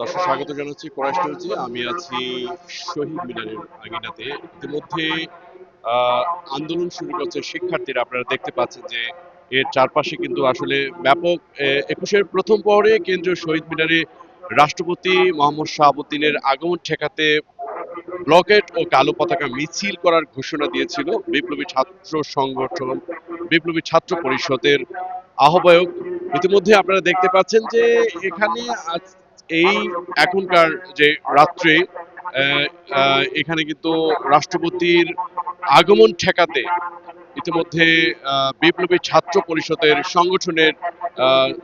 দর্শক স্বাগত জানাচ্ছি কোরাইশ নিউজে আমি আছি শহীদ মিনারের আঙিনাতে ইতিমধ্যে আন্দোলন শুরু করছে শিক্ষার্থীরা। আপনারা দেখতে পাচ্ছেন যে এর চারপাশে কিন্তু আসলে ব্যাপক একুশের প্রথম পরে কেন্দ্রীয় শহীদ মিনারে রাষ্ট্রপতি মোহাম্মদ শাহাবুদ্দিনের আগমন ঠেকাতে ব্লকেট ও কালো পতাকা মিছিল করার ঘোষণা দিয়েছিল বিপ্লবী ছাত্র সংগঠন বিপ্লবী ছাত্র পরিষদের আহ্বায়ক। ইতিমধ্যে আপনারা দেখতে পাচ্ছেন যে এখানে আজ- এই এখনকার যে রাত্রে এখানে কিন্তু রাষ্ট্রপতির আগমন ঠেকাতে ইতিমধ্যে বিপ্লবী ছাত্র পরিষদের সংগঠনের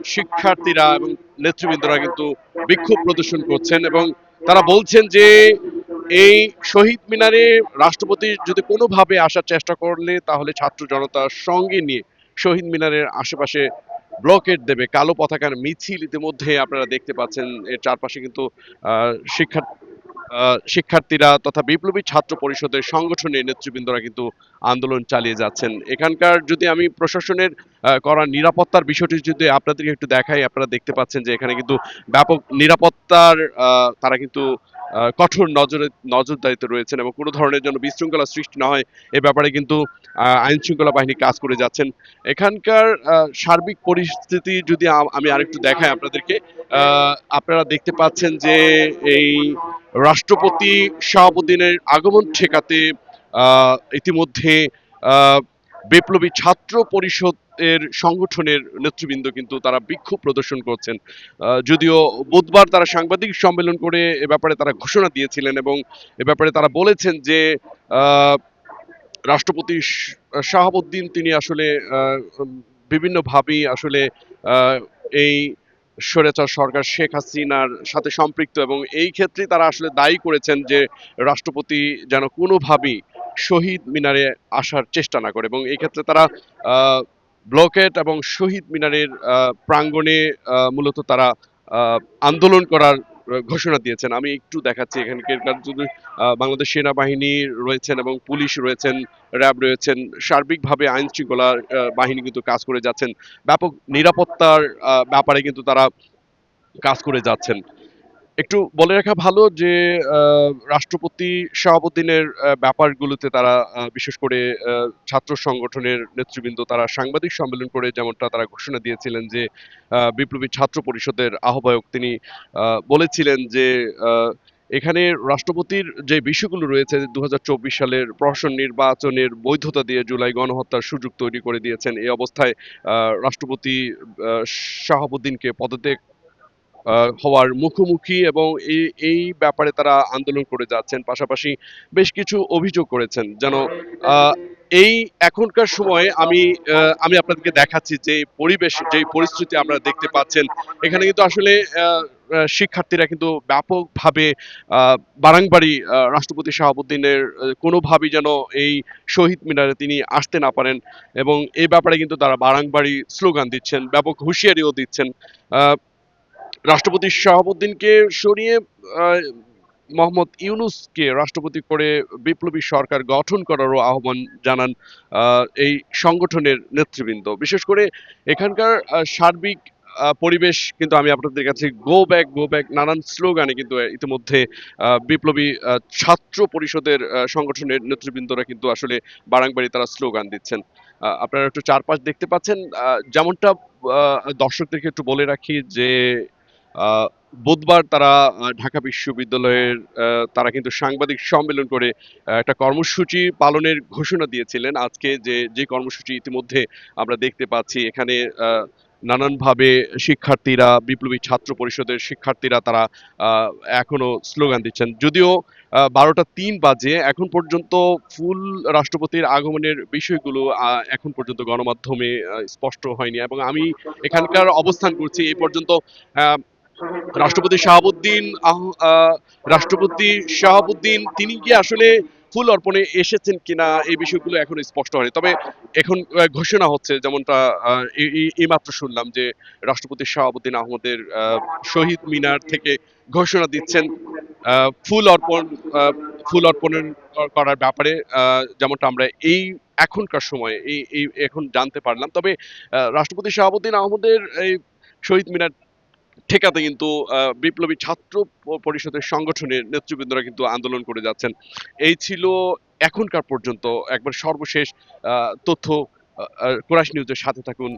শিক্ষার্থীরা এবং নেতৃবৃন্দরা কিন্তু বিক্ষোভ প্রদর্শন করছেন এবং তারা বলছেন যে এই শহীদ মিনারে রাষ্ট্রপতি যদি কোনোভাবে আসার চেষ্টা করলে তাহলে ছাত্র জনতার সঙ্গে নিয়ে শহীদ মিনারের আশেপাশে ব্লকেট দেবে, কালো পতাকার মিছিল ইতিমধ্যে আপনারা দেখতে পাচ্ছেন। এর চারপাশে কিন্তু শিক্ষা শিক্ষার্থীরা তথা বিপ্লবী ছাত্র পরিষদের সংগঠনের নেতৃবৃন্দরা কিন্তু আন্দোলন চালিয়ে যাচ্ছেন। এখানকার যদি আমি প্রশাসনের করা নিরাপত্তার বিষয়টি যদি আপনাদেরকে একটু দেখাই, আপনারা দেখতে পাচ্ছেন যে এখানে কিন্তু ব্যাপক নিরাপত্তার তারা কিন্তু কঠোর নজরে নজরদারিতে রয়েছেন এবং কোনো ধরনের জন্য বিশৃঙ্খলা সৃষ্টি না হয়, এ ব্যাপারে কিন্তু আইন শৃঙ্খলা বাহিনী কাজ করে যাচ্ছেন। এখানকার সার্বিক পরিস্থিতি যদি আম- আরেকটু দেখাই আপনাদেরকে আপনারা দেখতে পাচ্ছেন যে এই রাষ্ট্রপতি শাহাবুদ্দিনের আগমন ঠেকাতে ইতিমধ্যে বিপ্লবী ছাত্র পরিষদের সংগঠনের নেতৃবৃন্দ কিন্তু তারা বিক্ষোভ প্রদর্শন করছেন। যদিও বুধবার তারা সাংবাদিক সম্মেলন করে এ ব্যাপারে তারা ঘোষণা দিয়েছিলেন এবং এ ব্যাপারে তারা বলেছেন যে রাষ্ট্রপতি শাহাবুদ্দিন তিনি আসলে বিভিন্নভাবেই আসলে এই স্বৈরাচার সরকার শেখ হাসিনার সাথে সম্পৃক্ত এবং এই ক্ষেত্রে তারা আসলে দায়ী করেছেন যে, রাষ্ট্রপতি যেন কোনোভাবেই শহীদ মিনারে আসার চেষ্টা না করে এবং এই ক্ষেত্রে তারা ব্লকেট এবং শহীদ মিনারের প্রাঙ্গণে মূলত তারা আন্দোলন করার ঘোষণা দিয়েছেন। আমি একটু দেখাচ্ছি এখানকার যদি বাংলাদেশ সেনাবাহিনী রয়েছেন এবং পুলিশ রয়েছেন, র্যাব রয়েছেন, সার্বিকভাবে আইন বাহিনী কিন্তু কাজ করে যাচ্ছেন। ব্যাপক নিরাপত্তার ব্যাপারে কিন্তু তারা কাজ করে যাচ্ছেন। একটু বলে রাখা ভালো যে রাষ্ট্রপতি শাহাবুদ্দিনের ব্যাপারগুলোতে তারা বিশেষ করে ছাত্র সংগঠনের নেতৃবৃন্দ তারা সাংবাদিক সম্মেলন করে যেমনটা তারা ঘোষণা দিয়েছিলেন যে বিপ্লবী ছাত্র পরিষদের আহ্বায়ক তিনি বলেছিলেন যে এখানে রাষ্ট্রপতির যে বিষয়গুলো রয়েছে দু হাজার চব্বিশ সালের প্রশাসন নির্বাচনের বৈধতা দিয়ে জুলাই গণহত্যার সুযোগ তৈরি করে দিয়েছেন। এই অবস্থায় রাষ্ট্রপতি শাহাবুদ্দিনকে পদত্যাগ হওয়ার মুখোমুখি এবং এই এই ব্যাপারে তারা আন্দোলন করে যাচ্ছেন। পাশাপাশি বেশ কিছু অভিযোগ করেছেন যেন এই এখনকার সময়ে আমি আমি আপনাদেরকে দেখাচ্ছি যে পরিবেশ, যে পরিস্থিতি আমরা দেখতে পাচ্ছেন। এখানে কিন্তু আসলে শিক্ষার্থীরা কিন্তু ব্যাপকভাবে বারাংবাড়ি রাষ্ট্রপতি শাহাবুদ্দিনের কোনোভাবেই যেন এই শহীদ মিনারে তিনি আসতে না পারেন এবং এই ব্যাপারে কিন্তু তারা বারাংবাড়ি স্লোগান দিচ্ছেন, ব্যাপক হুঁশিয়ারিও দিচ্ছেন। রাষ্ট্রপতি শাহাবুদ্দিনকে সরিয়ে মোহাম্মদ ইউনুসকে রাষ্ট্রপতি করে বিপ্লবী সরকার গঠন করারও আহ্বান জানান এই সংগঠনের নেতৃবৃন্দ। বিশেষ করে এখানকার সার্বিক পরিবেশ কিন্তু আমি আপনাদের কাছে গো ব্যাক গো ব্যাক নানান স্লোগানে কিন্তু ইতিমধ্যে বিপ্লবী ছাত্র পরিষদের সংগঠনের নেতৃবৃন্দরা কিন্তু আসলে বারাংবাড়ি তারা স্লোগান দিচ্ছেন। আপনারা একটু চারপাশ দেখতে পাচ্ছেন যেমনটা দর্শকদেরকে একটু বলে রাখি যে বুধবার তারা ঢাকা বিশ্ববিদ্যালয়ের তারা কিন্তু সাংবাদিক সম্মেলন করে একটা কর্মসূচি পালনের ঘোষণা দিয়েছিলেন। আজকে যে যে কর্মসূচি ইতিমধ্যে আমরা দেখতে পাচ্ছি, এখানে নানানভাবে শিক্ষার্থীরা, বিপ্লবী ছাত্র পরিষদের শিক্ষার্থীরা তারা এখনও স্লোগান দিচ্ছেন। যদিও বারোটা তিন বাজে, এখন পর্যন্ত ফুল রাষ্ট্রপতির আগমনের বিষয়গুলো এখন পর্যন্ত গণমাধ্যমে স্পষ্ট হয়নি। এবং আমি এখানকার অবস্থান করছি এই পর্যন্ত রাষ্ট্রপতি শাহাবুদ্দিন রাষ্ট্রপতি শাহাবুদ্দিন, তিনি কি আসলে ফুল অর্পণে এসেছেন কিনা এই বিষয়গুলো এখনও স্পষ্ট হয়নি। তবে এখন ঘোষণা হচ্ছে, যেমনটা এই- এই- এইমাত্র শুনলাম যে রাষ্ট্রপতি শাহাবুদ্দিন আহমদের শহীদ মিনার থেকে ঘোষণা দিচ্ছেন ফুল অর্পণ ফুল অর্পণের করার ব্যাপারে যেমনটা আমরা এই এখনকার সময়ে, এই এখন জানতে পারলাম। তবে রাষ্ট্রপতি শাহাবুদ্দিন আহমদের এই শহীদ মিনার ঠেকাতে কিন্তু বিপ্লবী ছাত্র পরিষদের সংগঠনের নেতৃবৃন্দরা কিন্তু আন্দোলন করে যাচ্ছেন। এই ছিল এখনকার পর্যন্ত। একবার সর্বশেষ তথ্য কোরাস নিউজের সাথে থাকুন।